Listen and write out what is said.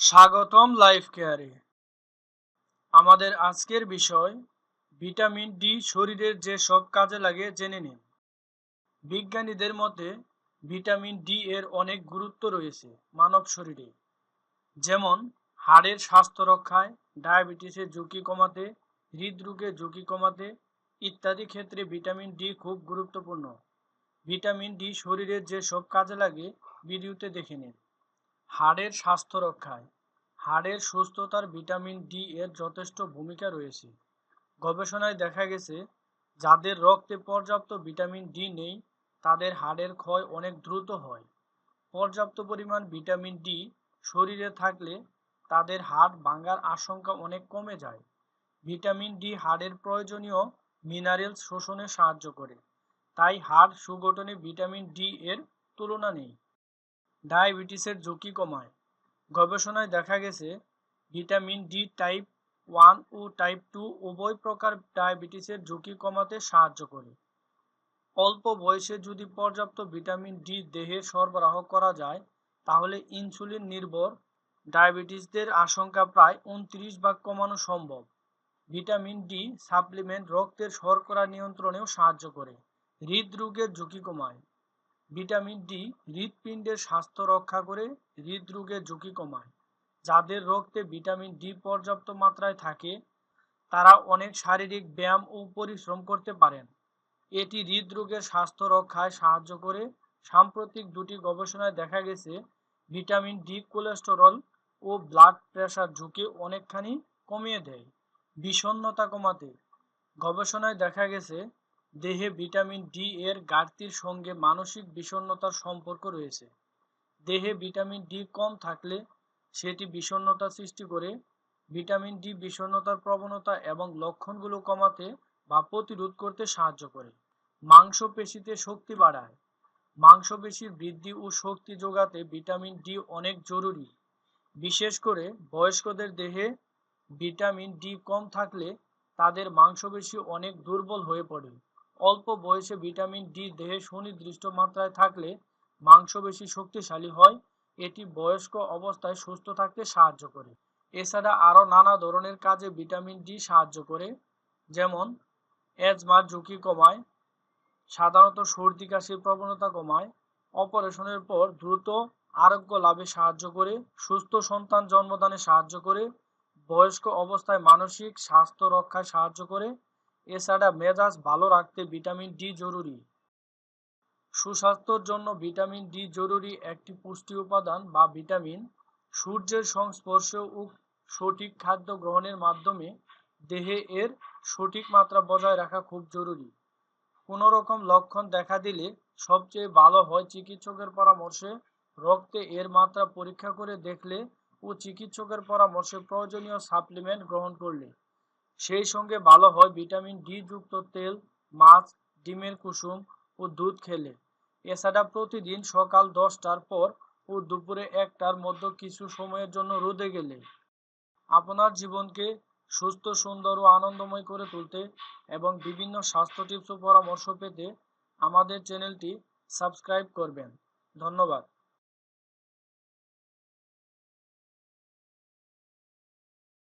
স্বাগতম লাইফ কেয়ারে। আমাদের আজকের বিষয়, ভিটামিন ডি শরীরের যে সব কাজে লাগে জেনে নিন। বিজ্ঞানীদের মতে, ভিটামিন ডি এর অনেক গুরুত্ব রয়েছে মানব শরীরে। যেমন, হাড়ের স্বাস্থ্য রক্ষায়, ডায়াবেটিসের ঝুঁকি কমাতে, হৃদরোগের ঝুঁকি কমাতে ইত্যাদি ক্ষেত্রে ভিটামিন ডি খুব গুরুত্বপূর্ণ। ভিটামিন ডি শরীরের যে সব কাজে লাগে, ভিডিওতে দেখে নিন। হাড়ের স্বাস্থ্য রক্ষায়। হাড়ের সুস্থতার ভিটামিন ডি এর যথেষ্ট ভূমিকা রয়েছে। গবেষণায় দেখা গেছে, যাদের রক্তে পর্যাপ্ত ভিটামিন ডি নেই, তাদের হাড়ের ক্ষয় অনেক দ্রুত হয়। পর্যাপ্ত পরিমাণ ভিটামিন ডি শরীরে থাকলে তাদের হাড় ভাঙার আশঙ্কা অনেক কমে যায়। ভিটামিন ডি হাড়ের প্রয়োজনীয় মিনারেলস শোষণে সাহায্য করে। তাই হাড় সুগঠনে ভিটামিন ডি এর তুলনা নেই। ডায়াবেটিসের ঝুঁকি কমায়। গবেষণায় দেখা গেছে, ভিটামিন ডি টাইপ ওয়ান ও টাইপ টু উভয় প্রকার ডায়াবেটিসের ঝুঁকি কমাতে সাহায্য করে। অল্প বয়সে যদি পর্যাপ্ত ভিটামিন ডি দেহে সরবরাহ করা যায়, তাহলে ইনসুলিন নির্ভর। ডায়াবেটিসদের আশঙ্কা প্রায় উনত্রিশ ভাগ কমানো সম্ভব। ভিটামিন ডি সাপ্লিমেন্ট রক্তের শর্করা নিয়ন্ত্রণেও সাহায্য করে। হৃদরোগের ঝুঁকি কমায়। ভিটামিন ডি হৃৎপিণ্ডের স্বাস্থ্য রক্ষা করে হৃদরোগের ঝুঁকি কমায়। যাদের রক্তে ভিটামিন ডি পর্যাপ্ত মাত্রায় থাকে, তারা অনেক শারীরিক ব্যায়াম ও পরিশ্রম করতে পারেন। এটি হৃদরোগের স্বাস্থ্য রক্ষায় সাহায্য করে। সাম্প্রতিক দুটি গবেষণায় দেখা গেছে, ভিটামিন ডি কোলেস্টেরল ও ব্লাড প্রেশার ঝুঁকি অনেকখানি কমিয়ে দেয়, বিষণ্ণতা কমাতে। গবেষণায় দেখা গেছে দেহে ভিটামিন ডি এর ঘাটতির সঙ্গে মানসিক বিষণ্ণতার সম্পর্ক রয়েছে। দেহে ভিটামিন ডি কম থাকলে সেটি বিষণ্ণতা সৃষ্টি করে। ভিটামিন ডি বিষণ্ণতার প্রবণতা এবং লক্ষণগুলো কমাতে বা প্রতিরোধ করতে সাহায্য করে। মাংসপেশিতে শক্তি বাড়ায়। মাংসপেশির বৃদ্ধি ও শক্তি যোগাতে ভিটামিন ডি অনেক জরুরি। বিশেষ করে বয়স্কদের দেহে ভিটামিন ডি কম থাকলে তাদের মাংসপেশি অনেক দুর্বল হয়ে পড়ে। অল্প বয়সে ভিটামিন ডি দেহে সুনির্দিষ্ট মাত্রায় থাকলে মাংসপেশি শক্তিশালী হয়। এটি বয়স্ক অবস্থায় সুস্থ থাকতে সাহায্য করে। এছাড়া আরও নানা ধরনের কাজে ভিটামিন ডি সাহায্য করে, যেমন অ্যাজমার ঝুঁকি কমায়, সাধারণত সর্দি, কাশির প্রবণতা কমায়। অপারেশনের পর দ্রুত আরোগ্য লাভে সাহায্য করে, সুস্থ সন্তান জন্মদানে সাহায্য করে, বয়স্ক অবস্থায় মানসিক স্বাস্থ্য রক্ষায় সাহায্য করে এছাড়া মেজাজ ভালো রাখতে ভিটামিন ডি জরুরি। সুস্বাস্থ্যের জন্য ভিটামিন ডি জরুরি একটি পুষ্টি উপাদান বা ভিটামিন। সূর্যের সংস্পর্শে ও সঠিক খাদ্য গ্রহণের মাধ্যমে দেহে এর সঠিক মাত্রা বজায় রাখা খুব জরুরি। কোনো রকম লক্ষণ দেখা দিলে সবচেয়ে ভালো হয় চিকিৎসকের পরামর্শে রক্তে এর মাত্রা পরীক্ষা করে দেখলে ও চিকিৎসকের পরামর্শে প্রয়োজনীয় সাপ্লিমেন্ট গ্রহণ করলে। সেই সঙ্গে ভালো হয় ভিটামিন ডি যুক্ত তেল, মাছ, ডিমের কুসুম ও দুধ খেলে। এছাড়া প্রতিদিন সকাল দশটার পর ও দুপুরে একটার মধ্যে কিছু সময়ের জন্য রোদে গেলে আপনার জীবনকে সুস্থ, সুন্দর ও আনন্দময় করে তুলতে এবং বিভিন্ন স্বাস্থ্য টিপস ও পরামর্শ পেতে আমাদের চ্যানেলটি সাবস্ক্রাইব করবেন। ধন্যবাদ।